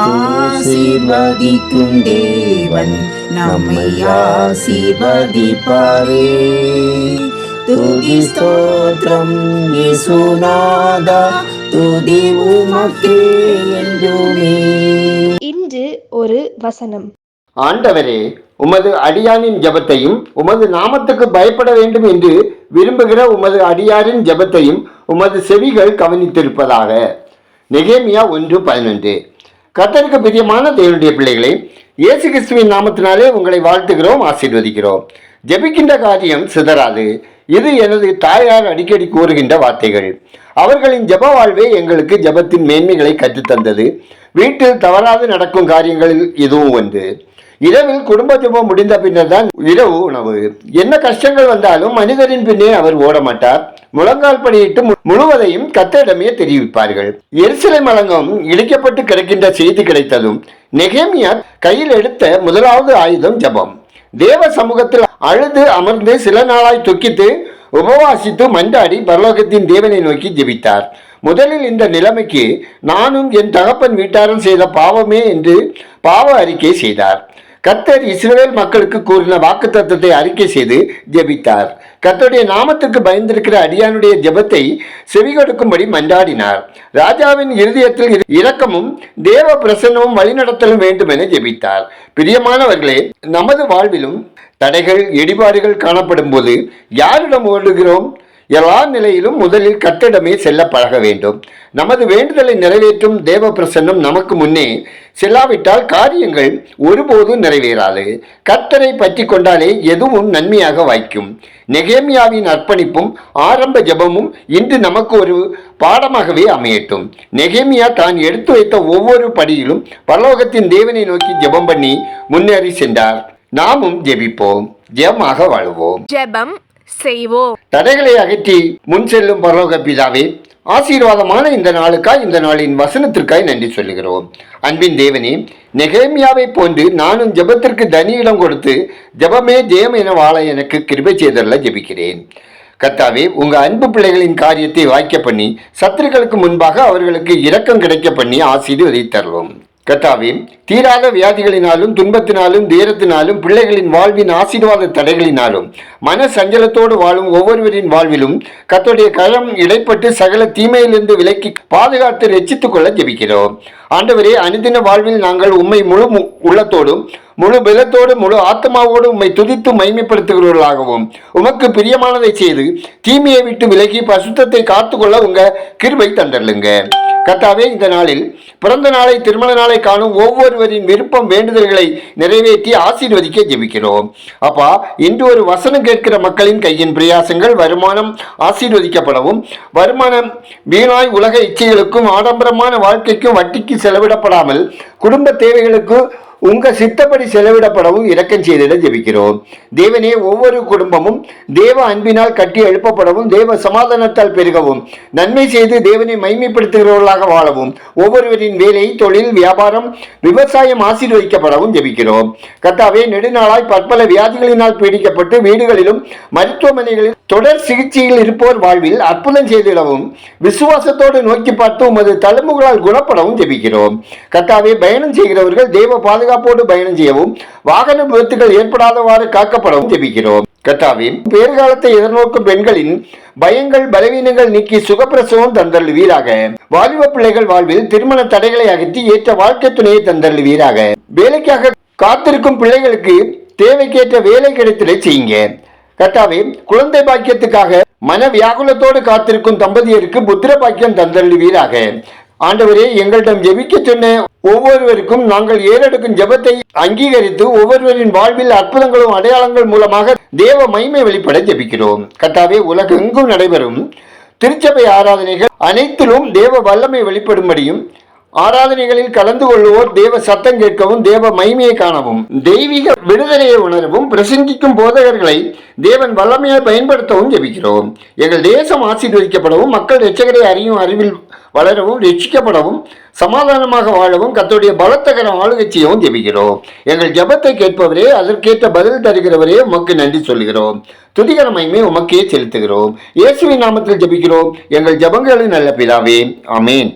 ஆசீர்வதிக்கும் தேவன் நம்மை ஆசீர்வதிப்பாரே. துதி ஸ்தோத்திரம் இயேசுநாதா துதி உமக்கே என்றுமே. இன்று ஒரு வசனம். ஆண்டவரே உமது அடியானின் ஜெபத்தையும் உமது நாமத்துக்கு பயப்பட வேண்டும் என்று விரும்புகிற உமது அடியாரின் ஜெபத்தையும் உமது செவிகள் கவனித்திருப்பதாக. நெகேமியா ஒன்று பதினொன்று. கத்தருக்கு பிரியமான தேவனுடைய பிள்ளைகளே இயேசு கிறிஸ்துவின் நாமத்தினாலே உங்களை வாழ்த்துகிறோம் ஆசீர்வதிக்கிறோம். ஜெபிக்கின்ற காரியம் சிதறாது. இது எனது தாயார் அடிக்கடி கூறுகின்ற வார்த்தைகள். அவர்களின் ஜெப வாழ்வே எங்களுக்கு ஜெபத்தின் மேன்மைகளை கற்றுத்தந்தது. வீட்டில் தவறாது நடக்கும் காரியங்களில் இதுவும் ஒன்று. இரவில் குடும்ப ஜபம் முடிந்த பின்னர் தான் இரவு உணவு. என்ன கஷ்டங்கள் வந்தாலும் மனிதரின் பின்னே அவர் ஓட மாட்டார் முழங்கால் பணியிட்டு முழுவதையும் கத்தரிடமே தெரிவிப்பார்கள். எரிசிலை மலங்கம் இடிக்கப்பட்டு கிடக்கின்ற செய்தி கிடைத்ததும் நெகேமியா கையில் எடுத்த முதலாவது ஆயுதம் ஜெபம். தேவ சமூகத்தில் அழுது அமர்ந்து சில நாளாய் துக்கித்து உபவாசித்து மண்டாடி பரலோகத்தின் தேவனை நோக்கி ஜெபித்தார். முதலில் இந்த நிலைமைக்கு நானும் என் தகப்பன் வீட்டாரும் செய்த பாவமே என்று பாவ அறிக்கை செய்தார். கர்த்தர் இஸ்ரேல் மக்களுக்கு கூறின வாக்குத்தத்தத்தை அறிக்கை செய்து ஜெபித்தார். கத்தருடைய நாமத்துக்கு பயந்திருக்கிற அடியானுடைய ஜெபத்தை செவிகொடுக்கும்படி மன்றாடினார். ராஜாவின் இருதயத்தில் இரக்கமும் தேவ பிரசன்னமும் வழிநடத்தலும் வேண்டும் என ஜெபித்தார். பிரியமானவர்களே நமது வாழ்விலும் தடைகள் இடிபாடுகள் காணப்படும் போது யாரிடம் ஓடுகிறோம்? எல்லா நிலையிலும் முதலில் கட்டிடமே செல்ல பழக வேண்டும். நமது வேண்டுதலை நிறைவேற்றும் தேவ பிரசன்னம் நமக்கு முன்னே செல்லாவிட்டால் காரியங்கள் ஒருபோதும் நிறைவேறாது. கர்த்தரை பற்றி கொண்டாலே எதுவும் நன்மையாக வாய்க்கும். நெகேமியாவின் அர்ப்பணிப்பும் ஆரம்ப ஜெபமும் இன்று நமக்கு ஒரு பாடமாகவே அமையட்டும். நெகேமியா தான் எடுத்து வைத்த ஒவ்வொரு படியிலும் பரலோகத்தின் தேவனை நோக்கி ஜெபம் பண்ணி முன்னேறி சென்றார். நாமும் ஜெபிப்போம். ஜெபமாக வாழ்வோம். ஜெபம் செய்வோம். தடைகளை அகற்றி முன் செல்லும் பரலோக பிதாவே ஆசீர்வாதமான இந்த நாளுக்காய் இந்த நாளின் வசனத்திற்காய் நன்றி சொல்லுகிறோம். அன்பின் தேவனே நெகேமியாவை போன்று நானும் ஜெபத்திற்கு தனி இடம் கொடுத்து ஜெபமே ஜெயம் என வாழ எனக்கு கிருபை செய்தல்ல ஜெபிக்கிறேன். கத்தாவே உங்க அன்பு பிள்ளைகளின் காரியத்தை வாய்க்க பண்ணி சத்துருக்களுக்கு முன்பாக அவர்களுக்கு இரக்கம் கிடைக்க பண்ணி ஆசீர்வதித்தருளும். கத்தாவே தீராத வியாதிகளினாலும் துன்பத்தினாலும் தீரத்தினாலும் பிள்ளைகளின் வாழ்வின் ஆசீர்வாத தடைகளினாலும் மன சஞ்சலத்தோடு வாழும் ஒவ்வொருவரின் வாழ்விலும் கத்தோடைய களம் இடைப்பட்டு சகல தீமையிலிருந்து விலக்கி பாதுகாத்து ரச்சித்துக் கொள்ள ஜெபிக்கிறோம். ஆண்டவரே அனுதின வாழ்வில் நாங்கள் உம்மை முழு மு- உள்ளத்தோடும் முழு பலத்தோடு முழு ஆத்மாவோடு உம்மை துதித்து மைமைப்படுத்துகிறவர்களாகவும் உமக்கு பிரியமானதை செய்து தீமையை விட்டு விலகி பசுத்தத்தை காத்துக்கொள்ள உங்க கிருபை தந்தருளுங்க. கர்த்தாவே இந்த நாளில் பிறந்த நாளை திருமண நாளை காணும் ஒவ்வொருவரின் விருப்பம் வேண்டுதல்களை நிறைவேற்றி ஆசீர்வதிக்க ஜெபிக்கிறோம். அப்பா இன்று ஒரு வசனம் கேட்கிற மக்களின் கையின் பிரயாசங்கள் வருமானம் ஆசீர்வதிக்கப்படவும் வருமானம் வீணாய் உலக இச்சைகளுக்கும் ஆடம்பரமான வாழ்க்கைக்கும் வட்டிக்கு செலவிடப்படாமல் குடும்ப தேவைகளுக்கு உங்க சித்தப்படி செலவிடப்படவும் இரக்கம் செய்திட ஜெபிக்கிறோம். தேவனே ஒவ்வொரு குடும்பமும் தேவ அன்பினால் கட்டி எழுப்பப்படவும் தேவ சமாதானத்தால் பெருகவும். நன்மை செய்து தேவனை மைமைப்படுத்துகிறவர்களாக வாழவும். ஒவ்வொருவரின் வேலை தொழில் வியாபாரம் விவசாயம் ஆசீர்வதிக்கப்படவும் ஜெபிக்கிறோம். கத்தாவே நெடுநாளாய் பற்பல வியாதிகளினால் பீடிக்கப்பட்டு வீடுகளிலும் மருத்துவமனைகளில் தொடர் சிகிச்சையில் இருப்போர் வாழ்வில் அற்புதம் செய்திடவும் விசுவாசத்தோடு நோக்கி பார்த்து உமது தழும்புகளால் குணப்படவும் ஜெபிக்கிறோம். கத்தாவே பயணம் செய்கிறவர்கள் தேவ பாதுகாப்பு பாதுகாப்போடு பயணம் செய்யவும் வாகன விபத்துகள் ஏற்படாதவாறு காக்கப்படவும் ஜெபிக்கிறோம். கர்த்தாவே பேர்காலத்தை எதிர்நோக்கும் பெண்களின் பயங்கள் பலவீனங்கள் நீக்கி சுகப்பிரசவம் தந்தருளுவீராக. வாலிப பிள்ளைகள் வாழ்வில் திருமண தடைகளை அகற்றி ஏற்ற வாழ்க்கை துணையை தந்தருளுவீராக. வேலைக்காக காத்திருக்கும் பிள்ளைகளுக்கு தேவைக்கேற்ற வேலை கிடைத்தலை செய்யுங்க. கட்டாவே குழந்தை பாக்கியத்துக்காக மன வியாகுலத்தோடு காத்திருக்கும் தம்பதியருக்கு புத்திர பாக்கியம் தந்தள்ளுவீராக ஆண்டவரே எங்களிடம் ஜெபிக்க சொன்ன ஒவ்வொருவருக்கும் நாங்கள் ஏறெடுக்கும் ஜெபத்தை அங்கீகரித்து ஒவ்வொருவரின் வாழ்வில் அற்புதங்களும் அடையாளங்கள் மூலமாக தேவ மகிமை வெளிப்பட ஜெபிக்கிறோம். கட்டாவே உலகெங்கும் நடைபெறும். திருச்சபை ஆராதனைகள் அனைத்திலும் தேவ வல்லமை வெளிப்படும்படியும் ஆராதனைகளில் கலந்து கொள்வோர் தேவ சத்தம் கேட்கவும் தேவ மைமையை காணவும். தெய்வீக விடுதலையை உணரவும் பிரசங்கிக்கும் போதகர்களை தேவன் வல்லமையை பயன்படுத்தவும் ஜெபிக்கிறோம். எங்கள் தேசம் ஆசீர்வதிக்கப்படவும் மக்கள் ரட்சகரை அறியும் அறிவில் வளரவும் ரட்சிக்கப்படவும் சமாதானமாக வாழவும் கத்தோடைய பலத்தகர ஆளுகை செய்யவும் ஜெபிக்கிறோம். எங்கள் ஜபத்தை கேட்பவரே அதற்கேற்ற பதில் தருகிறவரே உமக்கு நன்றி சொல்கிறோம் துதிகர மகிமை உமக்கே செலுத்துகிறோம். இயேசுவின் நாமத்தில் ஜெபிக்கிறோம். எங்கள் ஜெபங்களின் நல்ல பிதாவே அமேன்